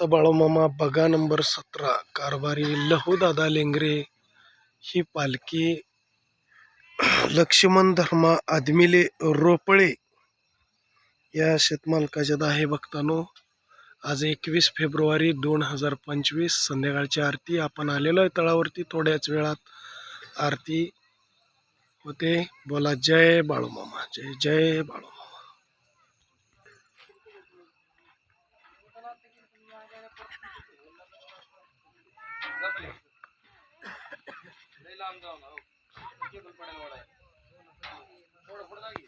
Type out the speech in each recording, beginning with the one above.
दत्त बाळूमामा बगा नंबर सतरा कारभारी लहूदादा लेंगरे ही पालखी लक्ष्मण धर्मा आदमिले रोपळे या शेतमालकाच्या दाहे भक्तानो. आज एकवीस फेब्रुवारी दोन हजार पंचवीस संध्याकाळची आरती. आपण आलेलो आहे तळावरती थोड्याच वेळात. आरती होते. बोला जय बाळोमामा जय जय बाळू लांब जाऊ ना पण पडेल वडाय थोडं पुढं जागी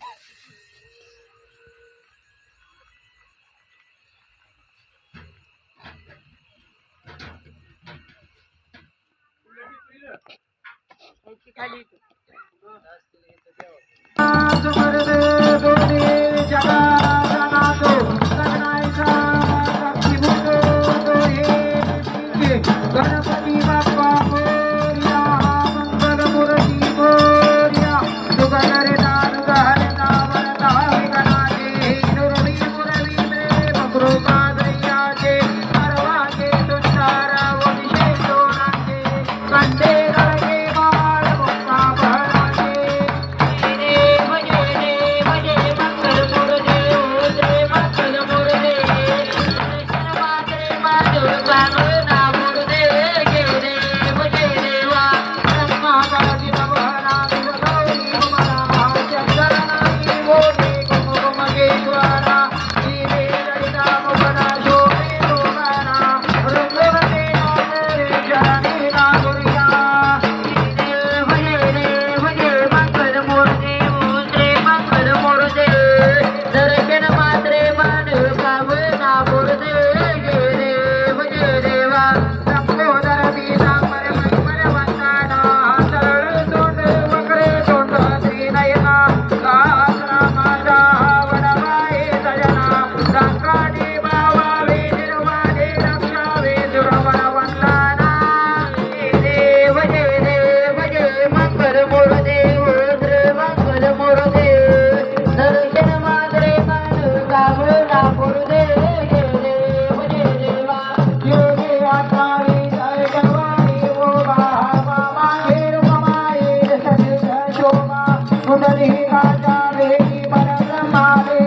मा पुनर्हि राजा देवी परमारे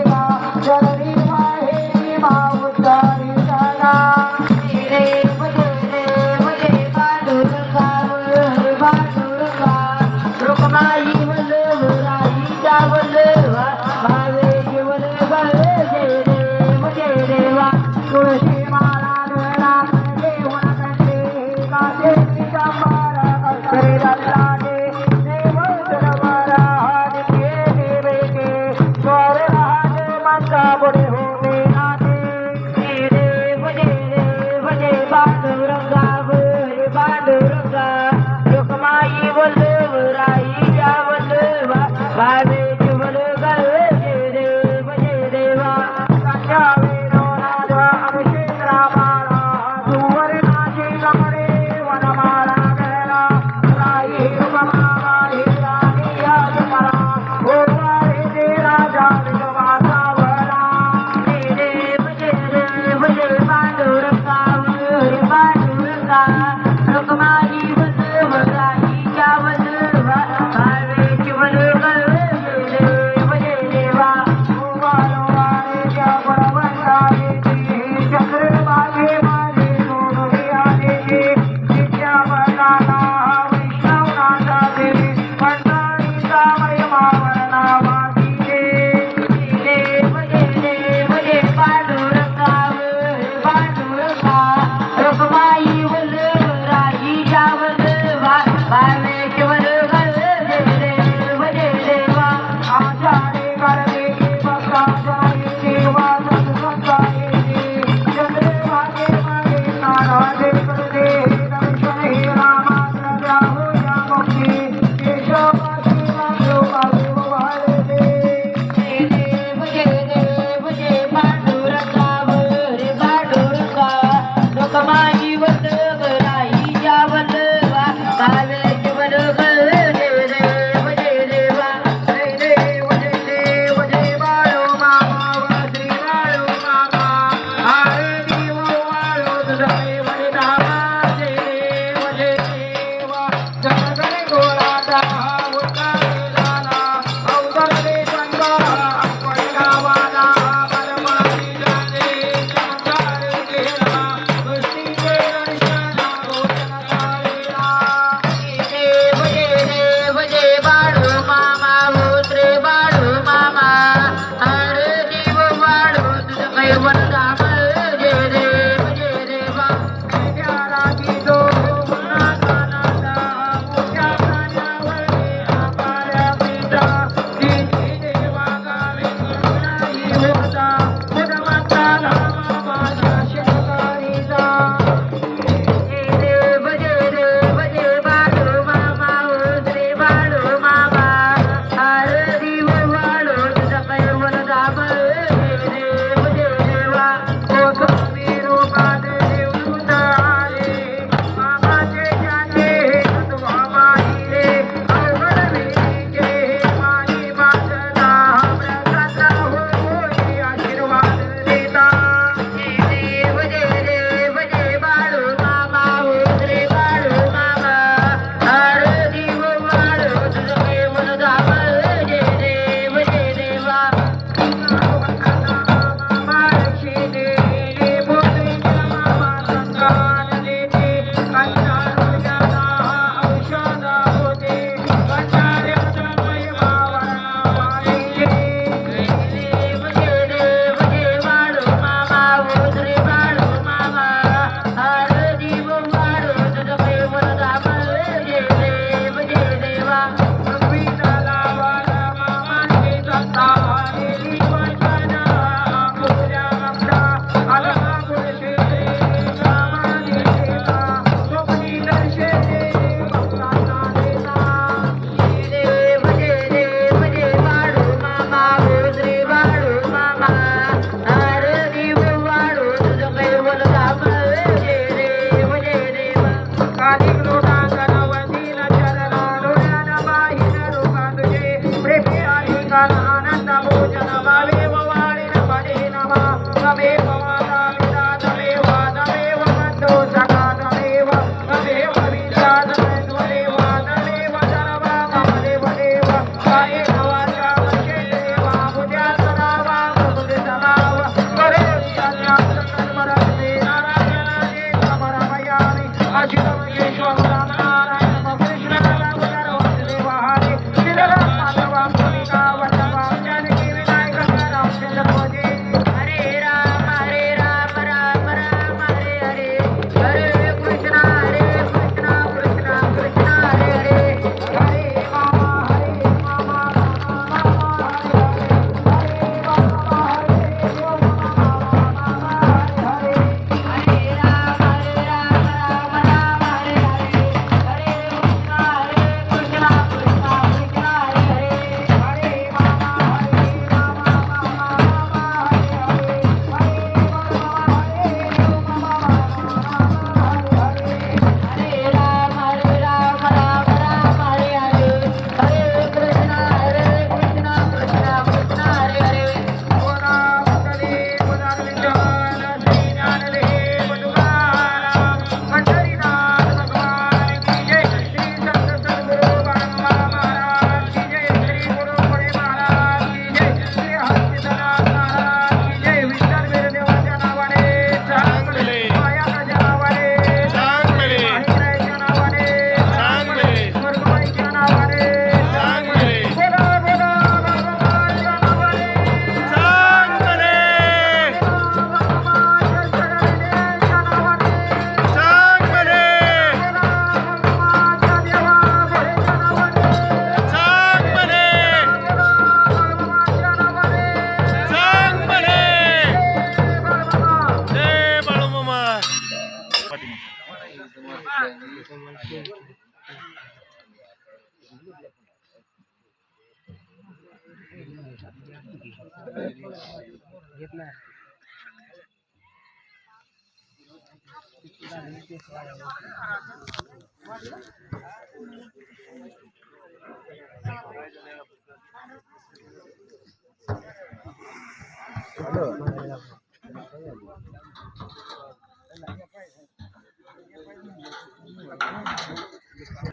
காலி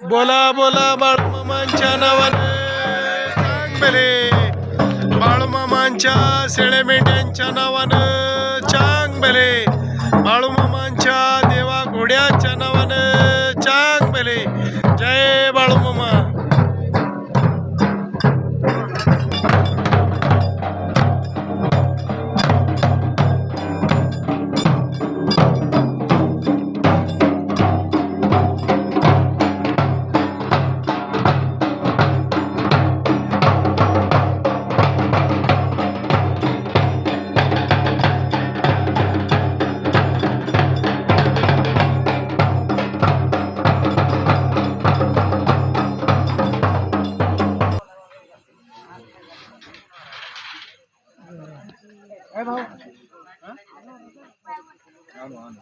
बोला बोला बाळ बाळमामांच्या नावाने. चांगले बाळूमामांच्या शेळे मेंढ्यांच्या नावानं चांगले बाळूमामांच्या देवा घोड्याच्या नावानं चांगले जय అవును అవును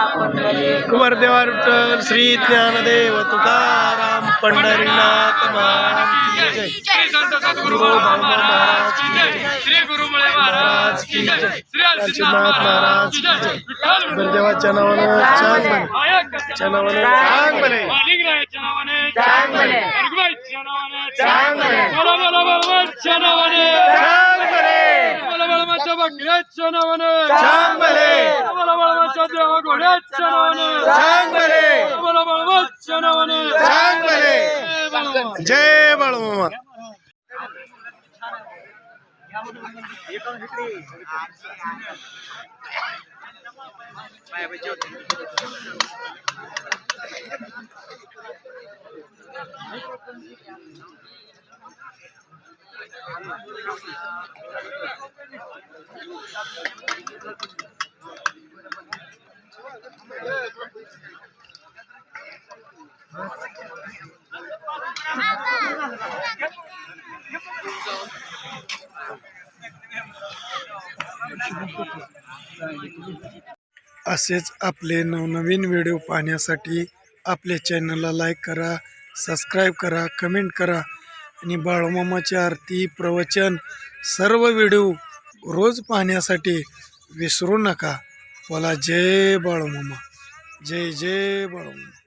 कुमारदेवा विठ्ठल श्री ज्ञानदेव तुकाराम पंढरीनाथ महाराज की जय. गुरु बाळूमामा महाराज की जय. श्री महाराज की जय. काशीनाथ महाराज की जय. गुरुदेवाच्या नावानं चांग बने. च्या नावानं चांग बने. बने. बने. बने. बळवंतच्या बकऱ्याच्या नावाने. बोला बळवंतच्या देवा घोड्याच्या नावाने. बोला बळवंतच्या नावाने. जय बाळूमामा. असेच आपले नवनवीन व्हिडिओ पाहण्यासाठी आपल्या चॅनलला लाईक करा सबस्क्राईब करा कमेंट करा. आणि बाळूमामाची आरती प्रवचन सर्व व्हिडिओ रोज पाहण्यासाठी विसरू नका. बोला जय बाळूमामा. जय जय बाळूमामा.